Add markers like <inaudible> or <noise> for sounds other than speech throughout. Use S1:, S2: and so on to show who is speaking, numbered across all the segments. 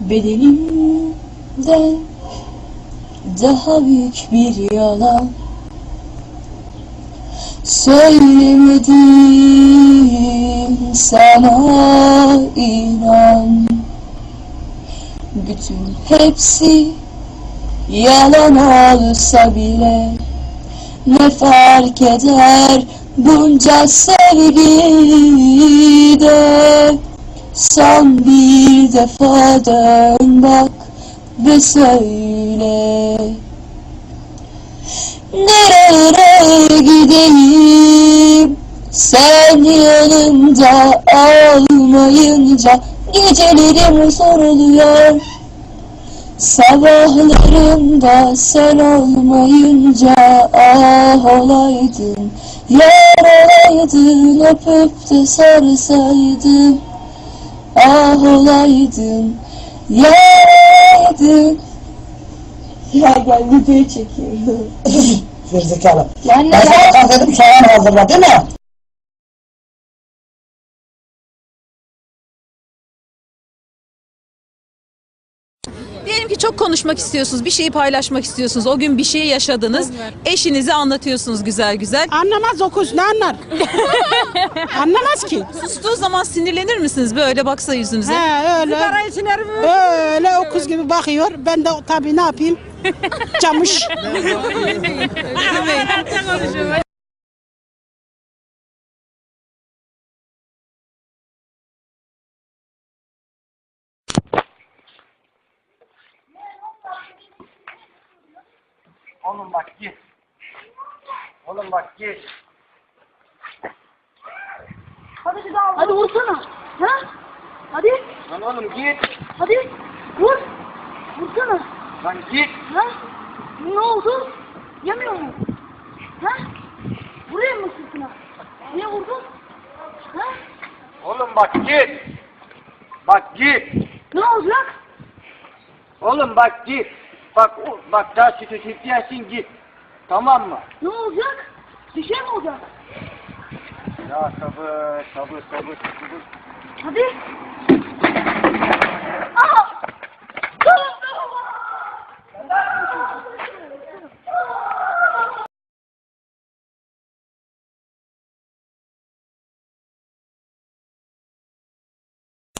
S1: bedenimden daha büyük bir yalan Söylemedim sana inan. Bütün hepsi yalan olsa bile Ne fark eder bunca sevgide Son bir defa dön bak ve söyle. Nereye gideyim? Sen yanımda olmayınca Gecelerim soruluyor. Sabahlarımda sen olmayınca ah olaydın Yar olaydın öpüp de sarsaydın Ah olaydın yar olaydın Ya gel video çekiyorum
S2: Gerizekalı.
S1: Yani
S2: Ben sana dedim soğan hazırla değil mi?
S3: Çok konuşmak istiyorsunuz, bir şeyi paylaşmak istiyorsunuz. O gün bir şey yaşadınız. Eşinize anlatıyorsunuz güzel güzel.
S4: Anlamaz okuz ne anlar? <laughs> Anlamaz ki.
S3: Sustuğu zaman sinirlenir misiniz böyle baksa yüzünüze?
S4: He öyle. Öyle okuz gibi bakıyor. Ben de tabii ne yapayım? <laughs> Camış. <laughs>
S5: Oğlum bak git. Oğlum bak git.
S6: Hadi vursana. Ha? Hadi.
S5: Lan oğlum git.
S6: Hadi. Vur. Vursana.
S5: Lan git.
S6: Ha? Ne oldu? Yemiyor mu? Ha? Vuruyor mu sırtına? Niye vurdun? Ha?
S5: Oğlum bak git. Bak git.
S6: Ne olacak?
S5: Oğlum bak git. Bak o- bak daha sütü sütleyesin git. Tamam mı?
S6: Ne olacak? Bir şey mi olacak?
S5: Ya sabır sabır sabır sabır.
S6: Hadi.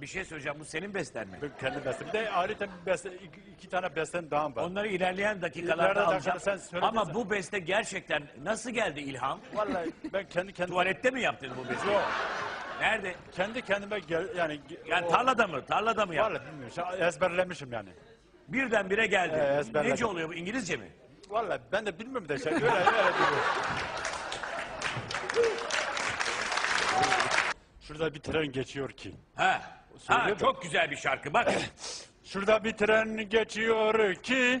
S7: Bir şey söyleyeceğim bu senin besten mi?
S8: Ben kendi bestem. Bir de ayrıca bir beste, iki, iki tane bestem daha var.
S7: Onları ilerleyen dakikalarda
S8: İleride
S7: alacağım.
S8: dakikada sen söyledin
S7: Ama
S8: sen.
S7: bu beste gerçekten nasıl geldi ilham?
S8: Vallahi ben kendi kendime...
S7: Tuvalette mi yaptın bu besteyi?
S8: Yok.
S7: Nerede?
S8: Kendi kendime gel, yani...
S7: Yani
S8: o-
S7: tarlada mı? Tarlada mı yaptın?
S8: Vallahi bilmiyorum. Ezberlemişim yani.
S7: Birdenbire geldi.
S8: Ee, ezberledim.
S7: Nece oluyor bu? İngilizce mi?
S8: Vallahi ben de bilmiyorum da şey. Öyle öyle. Şurada bir tren geçiyor ki.
S7: Ha. Ha, çok güzel bir şarkı bak.
S8: Şurada bir tren geçiyor ki.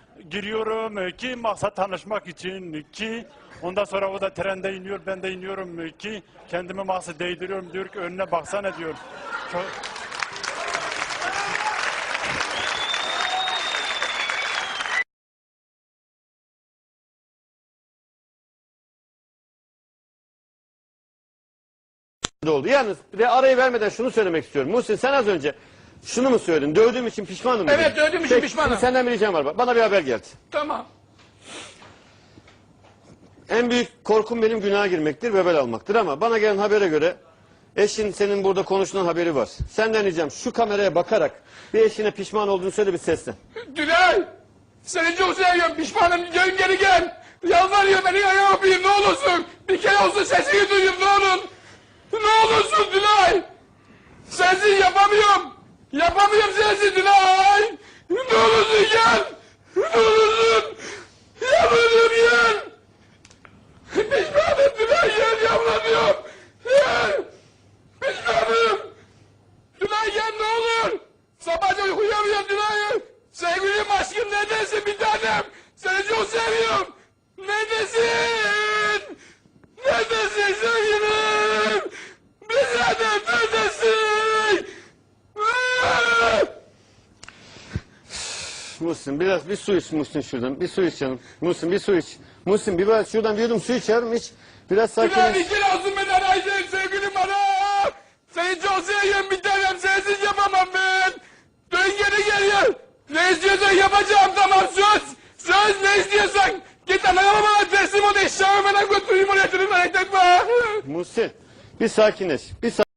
S8: giriyorum ki maksat tanışmak için ki ondan sonra o da trende iniyor ben de iniyorum ki kendimi mahsus değdiriyorum diyor ki önüne baksana diyor. Çok...
S9: oldu. Yalnız bir de arayı vermeden şunu söylemek istiyorum. Muhsin sen az önce şunu mu söyledin? Dövdüğüm için pişmanım dedin.
S10: Evet, dövdüğüm için
S9: Peki,
S10: pişmanım.
S9: şimdi senden bir ricam var. Bana bir haber geldi.
S10: Tamam.
S9: En büyük korkum benim günaha girmektir, bebel almaktır ama bana gelen habere göre Eşin senin burada konuştuğun haberi var. Senden ricam şu kameraya bakarak bir eşine pişman olduğunu söyle bir sesle.
S10: Tülay! Seni çok seviyorum, pişmanım, gel geri gel. Yalvarıyorum, beni ayağa öpeyim, ne olursun. Bir kere olsun sesini duyayım, ne olur. Ne olursun Tülay! Sensiz yapamıyorum. Yapamıyorum sensiz Tülay! Ne olursun gel! Ne olursun! Yalvarıyorum gel! Pişmanım Tülay, gel yalvarıyorum! Gel! Pişmanım! Tülay gel ne olur! Sabahca uyuyamıyorum Tülay! Sevgilim aşkım neredesin bir tanem? Seni çok seviyorum! Neredesin? Neredesin sevgilim? Bir tanem neredesin? Ah!
S9: Muhsin biraz bir su iç Muhsin şuradan. Bir su iç canım. Muhsin bir su iç. Muhsin bir biraz şuradan bir yudum su iç yavrum iç. Biraz sakinleş.
S10: bir kere olsun beni araydın sevgilim bana! Seni çok seviyorum bir tanem sensiz yapamam ben! Dön geri gel Ne istiyorsan yapacağım tamam söz! Söz ne istiyorsan! Git anana bana teslim ol eşyamı bana götüreyim oraya!
S9: Muhsin bir sakinleş. Bir sa-